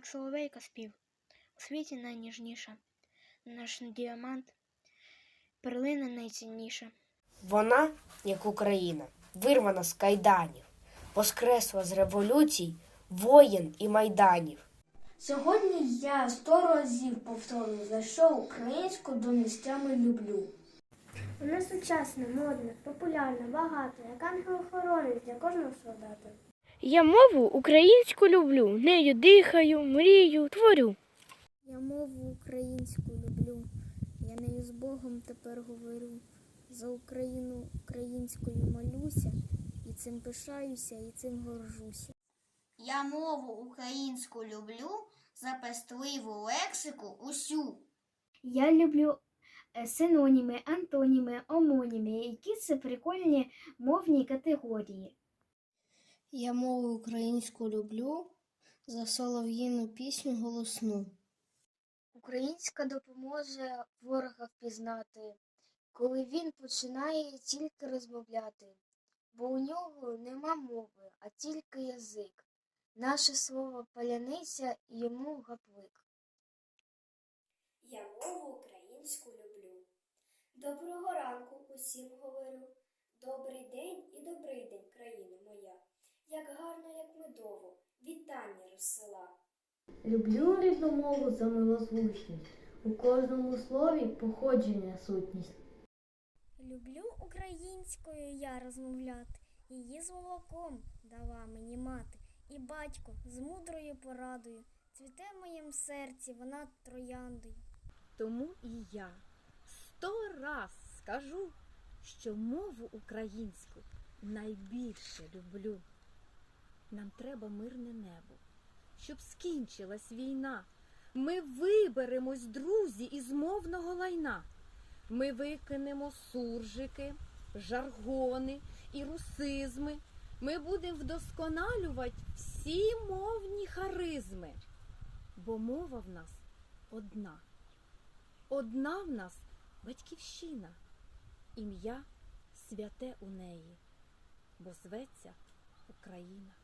пташка спів. У світі найніжніша, наш діамант, перлина найцінніша. Вона, як Україна, вирвана з кайданів, воскресла з революцій, воєн і майданів. Сьогодні я сто разів повторюю, за що українську до місцями люблю. Вона сучасна, модна, популярна, багата, як ангел-охоронець для кожного солдата. Я мову українську люблю, нею дихаю, мрію, творю. Я мову українську люблю, я нею з Богом тепер говорю. За Україну українською молюся, і цим пишаюся, і цим горжуся. Я мову українську люблю, за пестливу лексику усю. Я люблю е, синоніми, антоніми, омоніми, які це прикольні мовні категорії. Я мову українську люблю, за солов'їну пісню голосну. Українська допоможе ворога впізнати, коли він починає тільки розмовляти, бо у нього нема мови, а тільки язик. Наше слово паляниця і йому гаплик. Я мову українську люблю. Доброго ранку усім говорю. Гарно, як медово, вітання розсила. Люблю рідну мову за милозвучність, у кожному слові походження сутність. Люблю українською я розмовляти, її з молоком дала мені мати, і батько з мудрою порадою. Цвіте в моєму серці вона трояндою. Тому і я сто раз скажу, що мову українську найбільше люблю. Нам треба мирне небо, щоб скінчилась війна. Ми виберемось, друзі, із мовного лайна. Ми викинемо суржики, жаргони і русизми. Ми будемо вдосконалювати всі мовні харизми. Бо мова в нас одна. Одна в нас батьківщина, ім'я святе у неї, бо зветься Україна.